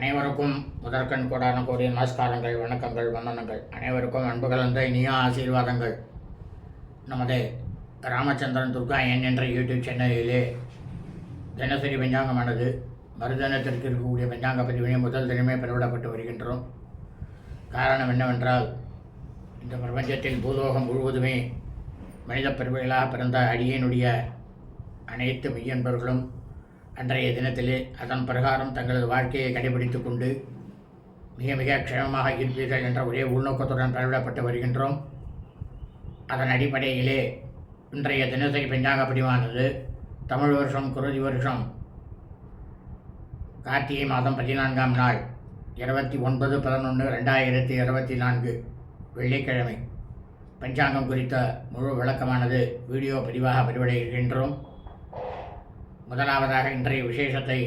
அனைவருக்கும் முதற்கண் கூடான கூடிய நமஸ்காரங்கள் வணக்கங்கள் வந்தனங்கள். அனைவருக்கும் அன்பு கலந்த இனிய ஆசீர்வாதங்கள். நமது ராமச்சந்திரன் துர்கா என் என்ற யூடியூப் சேனலிலே தினசரி பஞ்சாங்கமானது மறுதினத்திற்கு இருக்கக்கூடிய பஞ்சாங்க பதிவினை முதல் தினமே பெறவிடப்பட்டு வருகின்றோம். காரணம் என்னவென்றால் இந்த பிரபஞ்சத்தில் பூலோகம் முழுவதுமே மனித பெருமைகளாக பிறந்த அடியனுடைய அனைத்து மெய்யன்பர்களும் அன்றைய தினத்திலே அதன் பிரகாரம் தங்களது வாழ்க்கையை கடைபிடித்து கொண்டு மிக மிக க்ஷேமமாக இருப்பீர்கள் என்ற ஒரே உள்நோக்கத்துடன் பரவிடப்பட்டு வருகின்றோம். அதன் அடிப்படையிலே இன்றைய தினசரி பஞ்சாங்க பதிவானது தமிழ் வருஷம் குருதி வருஷம். கார்த்திகை மாதம் பதினான்காம் நாள் இருபத்தி ஒன்பது பதினொன்று ரெண்டாயிரத்தி இருபத்தி நான்கு வெள்ளிக்கிழமை. பஞ்சாங்கம் குறித்த முழு விளக்கமானது வீடியோ பதிவாக பதிவிட இருக்கின்றோம் முதலாவதாக இன்றைய விசேஷத்தை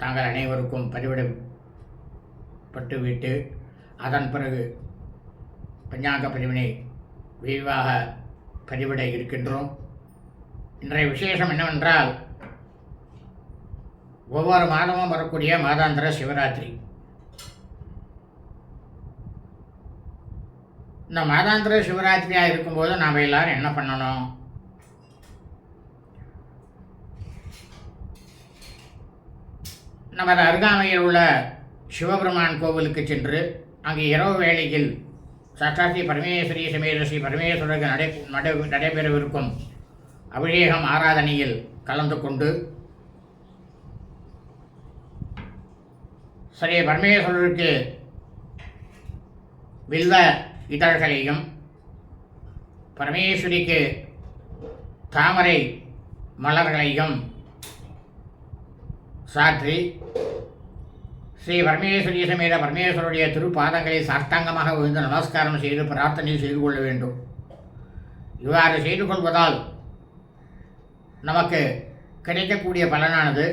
தாங்கள் அனைவருக்கும் பதிவிடப்பட்டுவிட்டு அதன் பிறகு பஞ்சாங்க பதிவினை விரிவாக பதிவிட இருக்கின்றோம். இன்றைய விசேஷம் என்னவென்றால் ஒவ்வொரு மாதமும் வரக்கூடிய மாதாந்திர சிவராத்திரி. இந்த மாதாந்திர சிவராத்திரியாக இருக்கும்போது நாம் எல்லாரும் என்ன பண்ணணும்? நமது அருகாமையில் உள்ள சிவபெருமான் கோவிலுக்கு சென்று அங்கு இரவு வேளையில் சாட்சாத்தி பரமேஸ்வரி சமேத ஸ்ரீ பரமேஸ்வரருக்கு நடை நடை நடைபெறவிருக்கும் அபிஷேகம் ஆராதனையில் கலந்து கொண்டு ஸ்ரீ பரமேஸ்வரருக்கு வில்வ இதழ்களையும் பரமேஸ்வரிக்கு தாமரை மலர்களையும் சாற்றி. ஸ்ரீ பரமேஸ்வரிய சமேத பரமேஸ்வருடைய திருப்பாதங்களை சாஷ்டாங்கமாக விழுந்து நமஸ்காரம் செய்து பிரார்த்தனை செய்து கொள்ள வேண்டும். இவ்வாறு செய்து கொள்வதால் நமக்கு கிடைக்கக்கூடிய பலனானது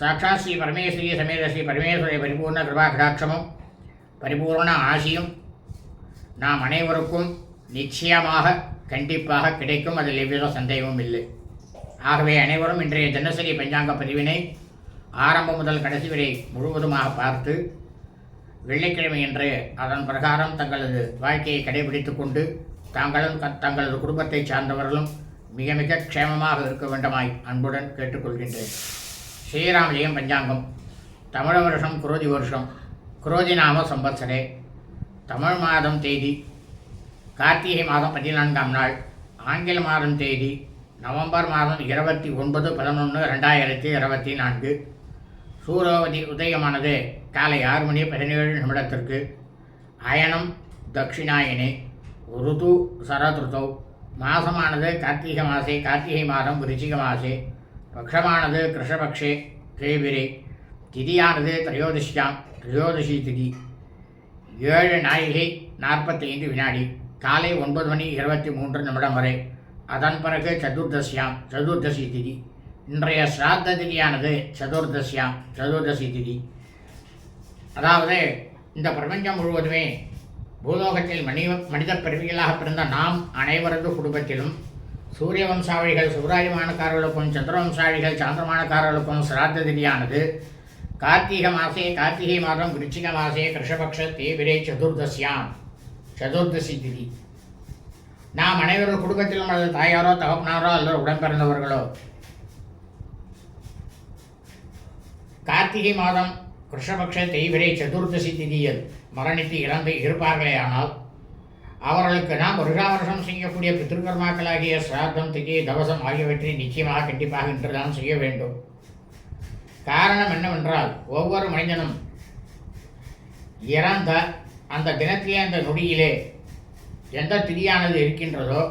சாட்சாத் ஸ்ரீ பரமேஸ்வரிய சமேத ஸ்ரீ பரமேஸ்வரிய பரிபூர்ண கிருபா கடாட்சமும் பரிபூர்ண ஆசியும் நாம் அனைவருக்கும் நிச்சயமாக கண்டிப்பாக கிடைக்கும். அதில் எவ்வித சந்தேகமும் இல்லை. ஆகவே அனைவரும் இன்றைய தினசரி பஞ்சாங்க பதிவினை ஆரம்பம் முதல் கடைசி வரை முழுவதுமாக பார்த்து வெள்ளிக்கிழமை என்று அதன் பிரகாரம் தங்களது வாழ்க்கையை கடைபிடித்து கொண்டு தாங்களும் க- தங்களது குடும்பத்தை சார்ந்தவர்களும் மிக மிக க்ஷேமமாக இருக்க வேண்டுமாய் அன்புடன் கேட்டுக்கொள்கின்றேன். ஸ்ரீராமஜெயம் பஞ்சாங்கம். தமிழ் வருஷம் குரோதி வருஷம். குரோதி நாம சம்பத்சரே. தமிழ் மாதம் தேதி கார்த்திகை மாதம் பதினான்காம் நாள். ஆங்கில மாதம் தேதி நவம்பர் மாதம் இருபத்தி ஒன்பது பதினொன்று ரெண்டாயிரத்தி இருபத்தி நான்கு. சூரோவதி உதயமானது காலை ஆறு மணி பதினேழு நிமிடத்திற்கு. அயனம் தட்சிணாயினி ருது சரதுருதௌ மாசமானது கார்த்திகை மாசே கார்த்திகை மாதம் விருச்சிக மாசே பக்ஷமானது கிருஷ்ணபக்ஷே தேவிரே திதியானது திரையோதசியாம் திரையோதசி திதி ஏழு நாழிகை நாற்பத்தைந்து வினாடி காலை ஒன்பது மணி இருபத்தி மூன்று நிமிடம் வரை. அதன் பிறகு சதுர்தசியாம் சதுர்தசி திதி. இன்றைய சிராத்த திதியானது சதுர்தசியாம் சதுர்தசி திதி. அதாவது இந்த பிரபஞ்சம் முழுவதுமே பூலோகத்தில் மனி மனித பிறவிகளாக பிறந்த நாம் அனைவரது குடும்பத்திலும் சூரிய வம்சாவளிகள் சுப்ராயமானக்காரர்களுக்கும் சந்திரவம்சாவளிகள் சாந்திரமானக்காரர்களுக்கும் சிராத்த திதியானது கார்த்திகை மாசே கார்த்திகை மாதம் விருச்சிக மாசே கிருஷ்ணபக்ஷ தேவிரே சதுர்தசியாம் சதுர்தசி திதி. நாம் அனைவரும் குடும்பத்திலும் அல்லது தாயாரோ தகப்பனாரோ அல்லது உடன்பிறந்தவர்களோ கார்த்திகை மாதம் கிருஷ்ணபக்ஷ தெய்வரை சதுர்தசி திதியில் மரணித்து இறந்து இருப்பார்களே ஆனால் அவர்களுக்கு நாம் வருஷா வருஷம் செய்யக்கூடிய பித்திருக்கர்மாக்களாகிய சிராத்தம் திதி தவசம் ஆகியவற்றை நிச்சயமாக கண்டிப்பாக இன்றுதான் செய்ய வேண்டும். காரணம் என்னவென்றால் ஒவ்வொரு மனிதனும் இறந்த அந்த தினத்திலே அந்த நொடியிலே எந்த திதியானது இருக்கின்றதோ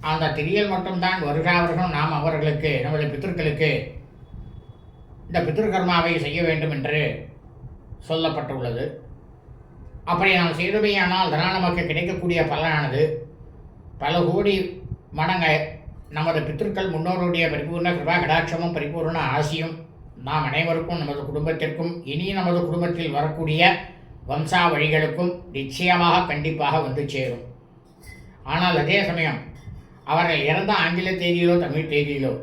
அந்த திதியில் மட்டும்தான் வருஷா வருஷம் நாம் அவர்களுக்கு நமது பித்திருக்களுக்கு இந்த பித்ருகர்மாவை செய்ய வேண்டும் என்று சொல்லப்பட்டுள்ளது. அப்படி நாம் செய்தமையானால் அதனால் நமக்கு கிடைக்கக்கூடிய பலனானது பல கோடி மடங்க நமது பித்திருக்கள் முன்னோருடைய பரிபூர்ண கிருபா கடாட்சமும் பரிபூர்ண ஆசியும் நாம் அனைவருக்கும் நமது குடும்பத்திற்கும் இனி நமது குடும்பத்தில் வரக்கூடிய வம்சாவழிகளுக்கும் நிச்சயமாக கண்டிப்பாக வந்து சேரும். ஆனால் அதே சமயம் அவர்கள் இறந்த ஆங்கில தேதியிலோ தமிழ் தேதியிலோ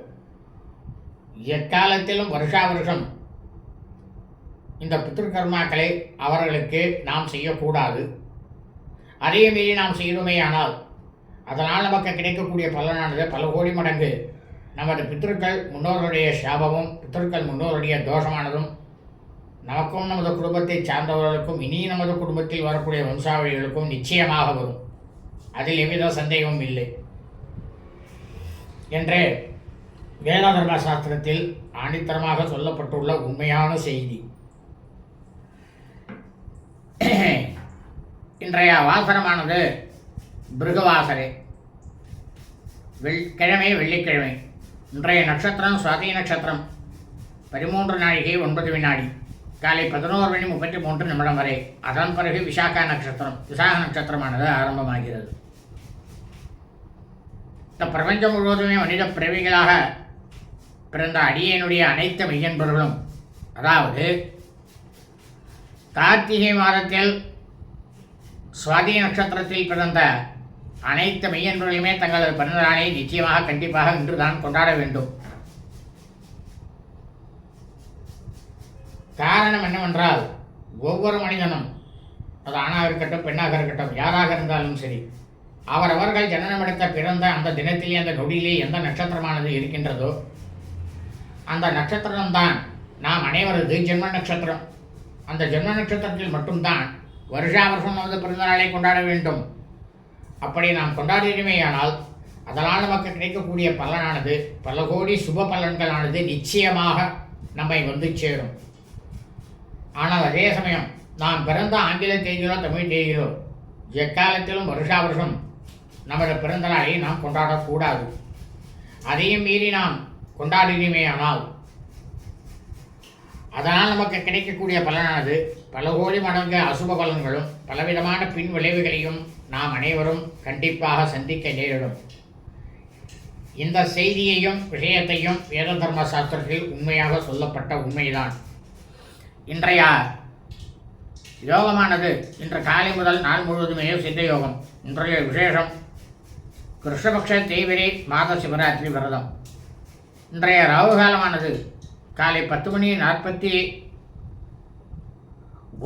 எக்காலத்திலும் வருஷா வருஷம் இந்த பித்திருக்கர்மாக்களை அவர்களுக்கு நாம் செய்யக்கூடாது. அதே மீறி நாம் செய்தோமேயானால் அதனால் நமக்கு கிடைக்கக்கூடிய பலனானது பல கோடி மடங்கு. நமது பித்திருக்கள் முன்னோருடைய சாபமும் பித்திருக்கள் முன்னோருடைய தோஷமானதும் நமக்கும் நமது குடும்பத்தை சார்ந்தவர்களுக்கும் இனி நமது குடும்பத்தில் வரக்கூடிய வம்சாவளிகளுக்கும் நிச்சயமாக வரும். அதில் எவ்வித சந்தேகமும் இல்லை. என்று வேதாதர்ம சாஸ்திரத்தில் ஆணித்தரமாக சொல்லப்பட்டுள்ள உண்மையான செய்தி. இன்றைய வாசனமானது பிருகவாசரே வெள் கிழமை வெள்ளிக்கிழமை. இன்றைய நட்சத்திரம் சுவாதி நட்சத்திரம். பதிமூன்று நாழிகை ஒன்பது வினாடி. காலை பதினோரு மணி முப்பத்தி மூன்று நிமிடம் வரை. அதன் பிறகு விசாகா நட்சத்திரம் விசாக நட்சத்திரமானது ஆரம்பமாகிறது. இந்த பிரபஞ்சம் முழுவதுமே மனித பிறவிகளாக பிறந்த அடியனுடைய அனைத்து மெய்யன்பர்களும் அதாவது கார்த்திகை மாதத்தில் சுவாதி நட்சத்திரத்தில் பிறந்த அனைத்து மெய்யன்பர்களுமே தங்களது பிறந்த நாளை நிச்சயமாக கண்டிப்பாக இன்று தான் கொண்டாட வேண்டும். காரணம் என்னவென்றால் ஒவ்வொரு மனிதனும் அது ஆணாக இருக்கட்டும் பெண்ணாக இருக்கட்டும் யாராக இருந்தாலும் சரி அவரவர்கள் ஜனனமெடுத்த பிறந்த அந்த தினத்திலே அந்த நொடியிலே எந்த நட்சத்திரமானது இருக்கின்றதோ அந்த நட்சத்திரம்தான். நாம் அனைவரது ஜென்ம நட்சத்திரம். அந்த ஜென்ம நட்சத்திரத்தில் மட்டும்தான் வருஷா வருஷம் நமது பிறந்த நாளை கொண்டாட வேண்டும். அப்படி நாம் கொண்டாடினமேயானால் அதனால் நமக்கு கிடைக்கக்கூடிய பலனானது பல கோடி சுப பலன்களானது நிச்சயமாக நம்மை வந்து சேரும். ஆனால் அதே சமயம் நாம் பிறந்த ஆங்கில தேதியிலோ தமிழ் தேதியிலோ எக்காலத்திலும் வருஷா வருஷம் நமது பிறந்த நாளை நாம் கொண்டாடக்கூடாது. அதையும் மீறி நாம் கொண்டாடினமேயானால் அதனால் நமக்கு கிடைக்கக்கூடிய பலனானது பல கோடி மடங்கு அசுப பலன்களும் பலவிதமான பின் விளைவுகளையும் நாம் அனைவரும் கண்டிப்பாக சந்திக்க நேரிடும். இந்த செய்தியையும் விஷயத்தையும் வேத தர்ம சாஸ்திரத்தில் உண்மையாக சொல்லப்பட்ட உண்மைதான். இன்றைய யோகமானது இன்று காலை முதல் நாள் முழுவதுமே சித்த யோகம். இன்றைய விசேஷம் கிருஷ்ணபக்ஷ தேய்பிரை மாத சிவராத்திரி விரதம். இன்றைய ராகு காலமானது காலை பத்து மணி நாற்பத்தி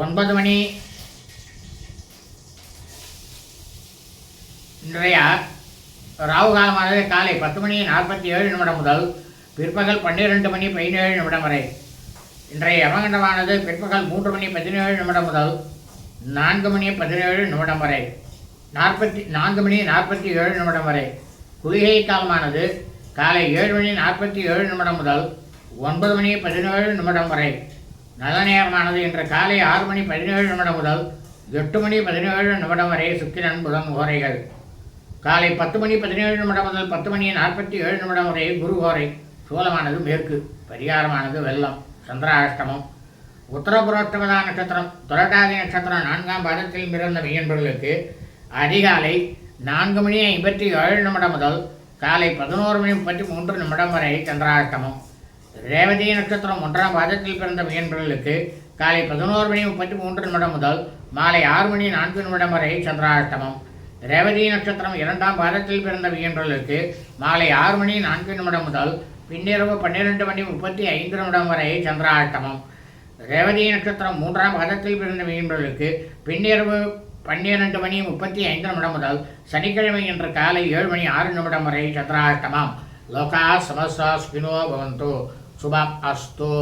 ஒன்பது மணி. இன்றைய ராகு காலமானது காலை பத்து மணி நாற்பத்தி ஏழு நிமிடம் முதல் பிற்பகல் பன்னிரெண்டு மணி பதினேழு நிமிடம் வரை. இன்றைய யமகண்டமானது பிற்பகல் மூன்று மணி பதினேழு நிமிடம் முதல் நான்கு மணி பதினேழு நிமிடம் வரை. நாற்பத்தி நான்கு மணி நாற்பத்தி ஏழு நிமிடம் வரை. குளிகை காலமானது காலை ஏழு மணி நாற்பத்தி ஏழு நிமிடம் முதல் ஒன்பது மணி பதினேழு நிமிடம் வரை நல்ல நேரமானது இன்று காலை ஆறு மணி பதினேழு நிமிடம் முதல் எட்டு மணி பதினேழு நிமிடம் வரை சுக்கிரன் புதன் ஓரைகள். காலை பத்து மணி பதினேழு நிமிடம் முதல் பத்து மணி நாற்பத்தி ஏழு நிமிடம் வரை குரு ஓரை. சூலமானது மேற்கு பரிகாரமானது வெள்ளம் சந்திராஷ்டமம். உத்தரபுரோஷ்டமதா நட்சத்திரம் துரட்டாதி நட்சத்திரம் நான்காம் பாதத்தில் பிறந்த மீன்பர்களுக்கு அதிகாலை நான்கு மணி ஐம்பத்தி ஏழு நிமிடம் முதல் காலை பதினோரு மணி முப்பத்தி மூன்று நிமிடம் வரை சந்திராஷ்டமம். ரேவதி நட்சத்திரம் ஒன்றாம் பாதத்தில் பிறந்த மீன்பர்களுக்கு காலை பதினோரு மணி முப்பத்தி மூன்று நிமிடம் முதல் மாலை ஆறு மணி நான்கு நிமிடம் வரை சந்திராஷ்டமம். ரேவதி நட்சத்திரம் இரண்டாம் பாதத்தில் பிறந்த மீன்பர்களுக்கு மாலை ஆறு மணி நான்கு நிமிடம் முதல் பின்னிரவு பன்னிரெண்டு மணி முப்பத்தி ஐந்து நிமிடம் வரை சந்திராஷ்டமம். ரேவதி நட்சத்திரம் மூன்றாம் பாதத்தில் பிறந்த மீன்பர்களுக்கு பின்னிரவு பன்னிரண்டு மணி முப்பத்தி ஐந்து நிமிடம் முதல் சனிக்கிழமை இன்று காலை ஏழு மணி ஆறு நிமிடம் வரை சந்திராஷ்டமம் லோகா சமஸ்தா ஸ்பினோ பவந்தோ. சுபம் அஸ்தோ.